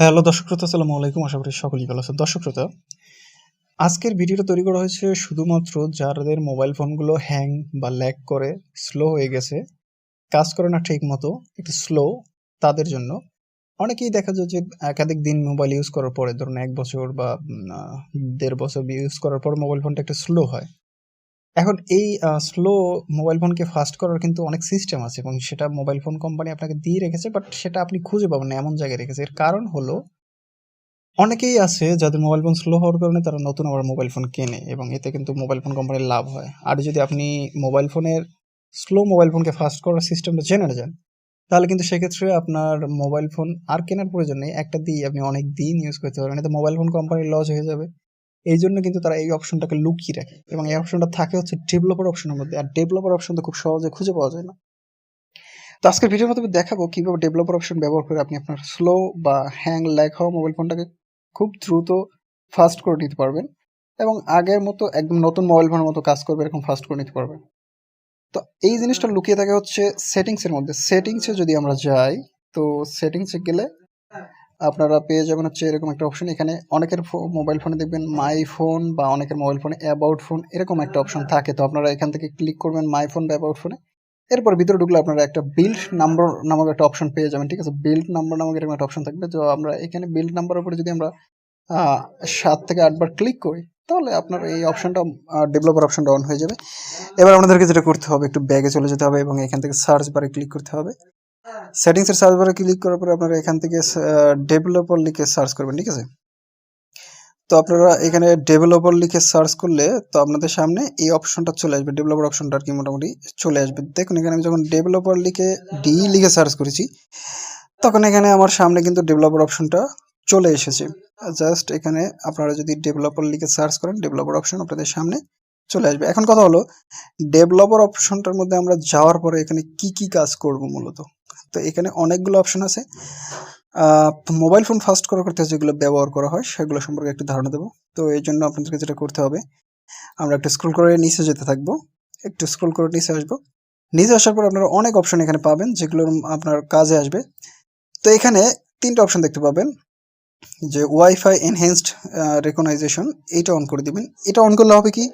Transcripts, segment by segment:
Hello দর্শক শ্রোতা, আসসালামু আলাইকুম। আশা করি সকলেই ভালো আছেন। দর্শক শ্রোতা, আজকের ভিডিওটা তৈরি করা হয়েছে শুধুমাত্র যাদের মোবাইল ফোনগুলো হ্যাং বা ল্যাগ করে, স্লো হয়ে গেছে, কাজ করে না ঠিক মতো, একটু স্লো তাদের জন্য। অনেকেই দেখা যায় যে একাধিক দিন মোবাইল ইউজ করার পরে, ধরুন এক বছর বা দেড় বছর ইউজ করার পর মোবাইল ফোনটা একটু স্লো হয়। এখন এই স্লো মোবাইল ফোনকে ফাস্ট করার কিন্তু অনেক সিস্টেম আছে এবং সেটা মোবাইল ফোন কোম্পানি আপনাকে দিয়ে রেখেছে বাট সেটা আপনি খুঁজে পাবেন না, এমন জায়গায় রেখেছে। এর কারণ হলো, অনেকেই আছে যাদের মোবাইল ফোন স্লো হওয়ার কারণে তারা নতুন আবার মোবাইল ফোন কেনে এবং এতে কিন্তু মোবাইল ফোন কোম্পানির লাভ হয়। আর যদি আপনি মোবাইল ফোনের স্লো মোবাইল ফোনকে ফাস্ট করার সিস্টেমটা জেনে যান, তাহলে কিন্তু সেক্ষেত্রে আপনার মোবাইল ফোন আর কেনার প্রয়োজন নেই। একটা দিয়ে আপনি অনেক দিন ইউজ করতে পারবেন, এতে মোবাইল ফোন কোম্পানির লস হয়ে যাবে। এই জন্য কিন্তু তারা এই অপশনটাকে লুকিয়ে রাখে এবং এই অপশনটা থাকে হচ্ছে ডেভেলপার অপশনের মধ্যে। আর ডেভেলপার অপশন তো খুব সহজে খুঁজে পাওয়া যায় না। তো আজকের ভিডিওর মাধ্যমে দেখাবো কীভাবে ডেভেলপার অপশন ব্যবহার করে আপনি আপনার স্লো বা হ্যাং ল্যাগ হওয়া মোবাইল ফোনটাকে খুব দ্রুত ফাস্ট করে নিতে পারবেন এবং আগের মতো একদম নতুন মোবাইল ফোনের মতো কাজ করবে এরকম ফাস্ট করে নিতে পারবেন। তো এই জিনিসটা লুকিয়ে থাকে হচ্ছে সেটিংসের মধ্যে। সেটিংসে যদি আমরা যাই, তো সেটিংসে গেলে আপনারা পেয়ে যাবেন হচ্ছে এরকম একটা অপশন এখানে অনেকের মোবাইল ফোনে দেখবেন মাই ফোন বা অনেকের মোবাইল ফোনে অ্যাবাউট ফোন এরকম একটা অপশন থাকে। তো আপনারা এখান থেকে ক্লিক করবেন মাই ফোন বা অ্যাবাউট ফোনে এরপর ভিতরে ঢুকলে আপনারা একটা বিল্ড নাম্বার নামক একটা অপশন পেয়ে যাবেন, ঠিক আছে? বিল্ড নাম্বার নামক এরকম একটা অপশন থাকবে। তো আমরা এখানে বিল্ড নাম্বারের উপরে যদি আমরা সাত থেকে আটবার ক্লিক করি, তাহলে আপনার এই অপশনটা ডেভেলপার অপশনটা অন হয়ে যাবে। এবার আপনাদেরকে যেটা করতে হবে, একটু ব্যাগে চলে যেতে হবে এবং এখান থেকে সার্চ বারে ক্লিক করতে হবে। সেটিংস এর সার্চ বারে ক্লিক করার পরে আপনারা এখান থেকে ডেভেলপার লিখে সার্চ করবেন, ঠিক আছে? তো আপনারা এখানে ডেভেলপার লিখে সার্চ করলে তো আপনাদের সামনে এই অপশনটা চলে আসবে ডেভেলপার অপশনটা আর কি মোটামুটি চলে আসবে। দেখুন, এখানে আমি যখন ডেভেলপার লিখে ডি লিখে সার্চ করেছি, তখন এখানে আমার সামনে কিন্তু ডেভেলপার অপশনটা চলে এসেছে। জাস্ট এখানে আপনারা যদি ডেভেলপার লিখে সার্চ করেন ডেভেলপার অপশন আপনাদের সামনে চলে আসবে। এখন কথা হলো ডেভেলপার অপশনটার মধ্যে আমরা যাওয়ার পরে এখানে কি কি কাজ করব মূলত? তো এখানে অনেকগুলো অপশন আছে। মোবাইল ফোন ফাস্ট করার করতে যেগুলো ব্যবহার করা হয়, সেগুলো সম্পর্কে একটু ধারণা দেবো। তো এই জন্য আপনাদেরকে যেটা করতে হবে, আমরা একটু স্ক্রোল করে নিচে যেতে থাকব। একটু স্ক্রোল করে নিচে আসব। নিচে আসার পর আপনারা অনেক অপশন এখানে পাবেন যেগুলো আপনার কাজে আসবে। তো এখানে তিনটা অপশন দেখতে পাবেন। যে ওয়াইফাই এনহেন্সড রেকগনাইজেশন এটা অন করে দিবেন। এটা অন করলে হবে কি,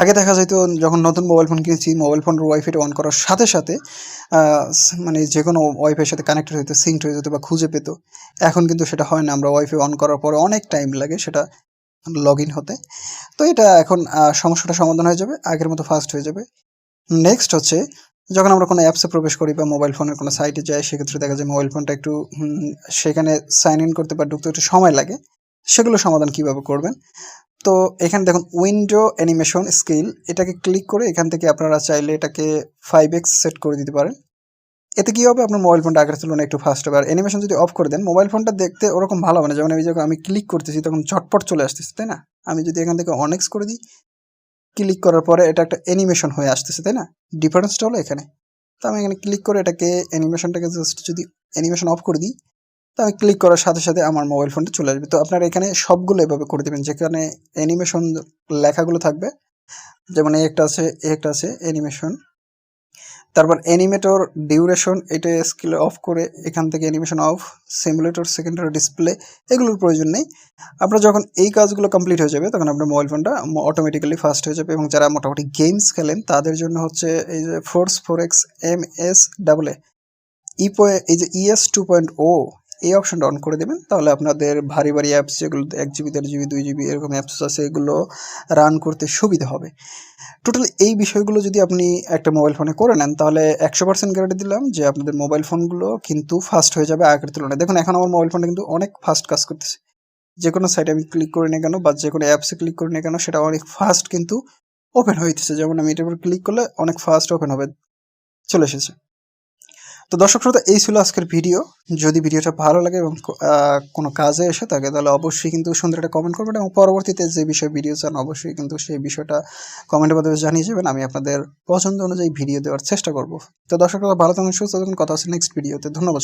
আগে দেখা যেত যখন নতুন মোবাইল ফোন কিনেছি মোবাইল ফোনের ওয়াইফাইটা অন করার সাথে সাথে মানে যে কোনো ওয়াইফাইয়ের সাথে কানেক্টেড হইতো সিঙ্কড হয়ে যেত বা খুঁজে পেতো। এখন কিন্তু সেটা হয় না, আমরা ওয়াইফাই অন করার পরে অনেক টাইম লাগে সেটা লগ ইন হতে। তো এটা এখন সমস্যাটা সমাধান হয়ে যাবে, আগের মতো ফাস্ট হয়ে যাবে। নেক্সট হচ্ছে যখন আমরা কোনো অ্যাপসে প্রবেশ করি বা মোবাইল ফোনের কোনো সাইটে যাই, সেক্ষেত্রে দেখা যায় মোবাইল ফোনটা একটু সেখানে সাইন ইন করতে বা ঢুকতে একটু সময় লাগে। সেগুলো সমাধান কীভাবে করবেন? তো এখানে দেখুন উইন্ডো অ্যানিমেশন স্কিল এটাকে ক্লিক করে এখান থেকে আপনারা চাইলে এটাকে ফাইভ এক্স সেট করে দিতে পারেন। এতে কী হবে? আপনার মোবাইল ফোনটা আগের তুলনায় একটু ফাস্ট হবে। আর অ্যানিমেশন যদি অফ করে দেন মোবাইল ফোনটা দেখতে ওরকম ভালো হবে না। যেমন আমি যখন আমি ক্লিক করতেছি, তখন ঝটপট চলে আসতেছে, তাই না? আমি যদি এখান থেকে অনেক্স করে দিই ক্লিক করার পরে এটা একটা অ্যানিমেশন হয়ে আসতেছে, তাই না? ডিফারেন্সটা হলো এখানে। তো আমি এখানে ক্লিক করে এটাকে অ্যানিমেশনটাকে জাস্ট যদি অ্যানিমেশন অফ করে দিই, তো আমি ক্লিক করার সাথে সাথে আমার মোবাইল ফোনটা চলে আসবে। তো আপনারা এখানে সবগুলো এভাবে করে দেবেন। যেখানে অ্যানিমেশন লেখাগুলো থাকবে, যেমন একটা আছে একটা আছে অ্যানিমেশন তারপর অ্যানিমেটর ডিউরেশন এটা স্কিল অফ করে এখান থেকে animation off simulator secondary display এগুলোর প্রয়োজন নেই। আপনার যখন এই কাজগুলো কমপ্লিট হয়ে যাবে, তখন আপনার মোবাইল ফোনটা অটোমেটিক্যালি ফাস্ট হয়ে যাবে এবং যারা মোটামুটি গেমস খেলেন, তাদের জন্য হচ্ছে এই যে force four x M S double A এই যে ইএস টু পয়েন্ট ও এই অপশনটা অন করে দেবেন। তাহলে আপনাদের ভারী ভারী অ্যাপস যেগুলো এক জিবি দেড় জিবি দুই জিবি এরকম অ্যাপস আছে, এগুলো রান করতে সুবিধা হবে। টোটাল এই বিষয়গুলো যদি আপনি একটা মোবাইল ফোনে করে নেন, তাহলে একশো পার্সেন্ট গ্যারান্টি দিলাম যে আপনাদের মোবাইল ফোনগুলো কিন্তু ফাস্ট হয়ে যাবে আগের তুলনায়। দেখুন, এখন আমার মোবাইল ফোনটা কিন্তু অনেক ফাস্ট কাজ করতেছে। যে কোনো সাইটে আমি ক্লিক করি না কেন, বা যে কোনো অ্যাপসে ক্লিক করি না কেন, সেটা অনেক ফাস্ট কিন্তু ওপেন হইতেছে। যেমন আমি এটার উপর ক্লিক করলে অনেক ফাস্ট ওপেন হবে। চলে এসেছে। তো দর্শক শ্রোতা, এই ছিল আজকের ভিডিও। যদি ভিডিওটা ভালো লাগে এবং কোনো কাজে এসে থাকে, তাহলে অবশ্যই কিন্তু সুন্দর একটা কমেন্ট করবেন এবং পরবর্তীতে যে বিষয়ে ভিডিও চান, অবশ্যই কিন্তু সেই বিষয়টা কমেন্টের মাধ্যমে জানিয়ে যাবেন। আমি আপনাদের পছন্দ অনুযায়ী ভিডিও দেওয়ার চেষ্টা করব। তো দর্শক ভালো থাকুন, সুস্থ থাকুন, কথা হচ্ছে নেক্সট ভিডিওতে ধন্যবাদ